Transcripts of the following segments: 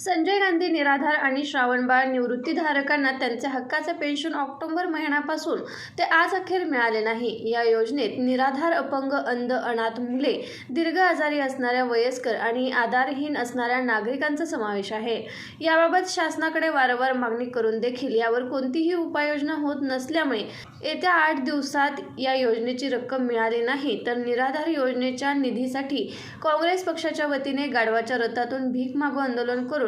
संजय गांधी निराधार आणि श्रावणबाळ निवृत्तीधारकांना त्यांचे हक्काचे पेन्शन ऑक्टोबर महिन्यापासून ते आज अखेर मिळाले नाही. या योजनेत निराधार अपंग अंध अनाथ मुले दीर्घ आजारी असणाऱ्या वयस्कर आणि आधारहीन असणाऱ्या नागरिकांचा समावेश आहे. याबाबत शासनाकडे वारंवार मागणी करून देखील यावर कोणतीही उपाययोजना होत नसल्यामुळे येत्या आठ दिवसात या योजनेची रक्कम मिळाली नाही. तर निराधार योजनेच्या निधीसाठी काँग्रेस पक्षाच्या वतीने गाढवाच्या रथातून भीक मागू आंदोलन करून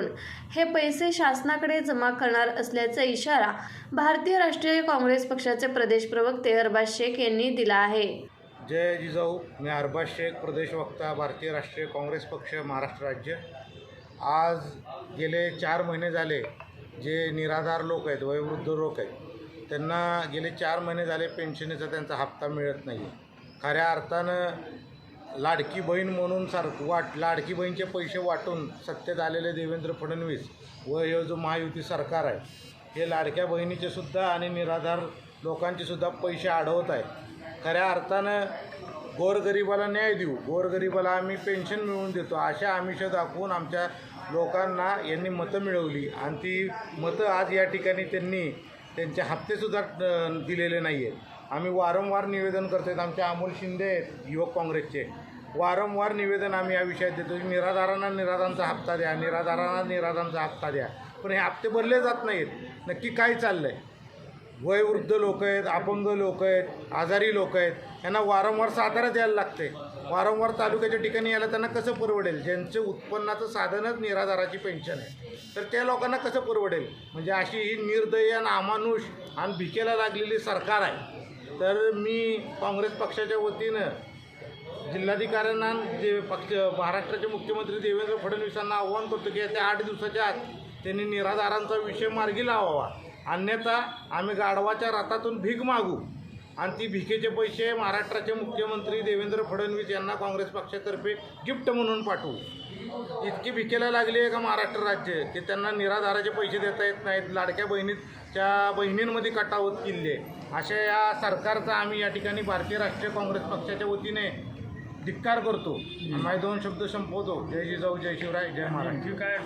हे पैसे शासनाकडे जमा करणार असल्याचा इशारा भारतीय राष्ट्रीय काँग्रेस पक्षाचे प्रदेश प्रवक्ते अरबाज शेख यांनी दिला आहे. जय जिजाऊ. मी अरबाज शेख प्रदेश वक्ता भारतीय राष्ट्रीय काँग्रेस पक्ष महाराष्ट्र राज्य. आज गेले चार महिने झाले जे निराधार लोक आहेत वयोवृद्ध लोक आहेत. त्यांना गेले चार महिने झाले पेन्शनचा त्यांचा हप्ता मिळत नाही. खऱ्या अर्थानं लाडकी बहीण म्हणून सार वाट लाडकी बहीणचे पैसे वाटून सत्तेत आलेले देवेंद्र फडणवीस व हे जो महायुती सरकार आहे हे लाडक्या बहिणीचे सुद्धा आणि निराधार लोकांचे सुद्धा पैसे अडवत आहे खऱ्या अर्थानं गोरगरिबाला न्याय देऊ गोरगरिबाला आम्ही पेन्शन मिळवून देतो अशा आमिष दाखवून आमच्या लोकांना यांनी मतं मिळवली. आणि ती मतं आज या ठिकाणी त्यांनी त्यांचे हप्तेसुद्धा दिलेले नाही आहेत आम्ही वारंवार निवेदन करतो आहेत आमच्या अमोल शिंदे आहेत युवक काँग्रेसचे. वारंवार निवेदन आम्ही या विषयात देतो निराधारांना निराधारांचा हप्ता द्या निराधारांना निराधारांचा हप्ता द्या. पण हे हप्ते भरले जात नाहीत. नक्की काय चाललं आहे वयवृद्ध लोक आहेत अपंग लोक आहेत आजारी लोक आहेत यांना वारंवार साधारण यायला लागते वारंवार तालुक्याच्या ठिकाणी यायला त्यांना कसं परवडेल? ज्यांचं उत्पन्नाचं साधनच निराधाराची पेन्शन आहे. तर त्या लोकांना कसं परवडेल? म्हणजे अशी ही निर्दयी आणि अमानुष आणि भिकेला लागलेली सरकार आहे. तर मी काँग्रेस पक्षाच्या वतीनं जिल्हाधिकाऱ्यांना जे पक्ष महाराष्ट्राचे मुख्यमंत्री देवेंद्र फडणवीसांना आव्हान करतो की येत्या आठ दिवसाच्या आत त्यांनी निराधारांचा विषय मार्गी लावावा. अन्यथा आम्ही गाढवाच्या रथातून भीक मागू. आणि ती भिकेचे पैसे महाराष्ट्राचे मुख्यमंत्री देवेंद्र फडणवीस यांना काँग्रेस पक्षातर्फे गिफ्ट म्हणून पाठवू. इतकी भिकेला लागली आहे का महाराष्ट्र राज्य? की त्यांना निराधाराचे पैसे देता येत नाहीत. लाडक्या बहिणीत बहिणीच्या बहिणींमध्ये कटावत किल्ले. अशा या सरकारचा आम्ही या ठिकाणी भारतीय राष्ट्रीय काँग्रेस पक्षाच्या वतीने धिक्कार करतो. माझे दोन शब्द संपवतो. जय जिजाऊ जय शिवराय जय महाराज काय?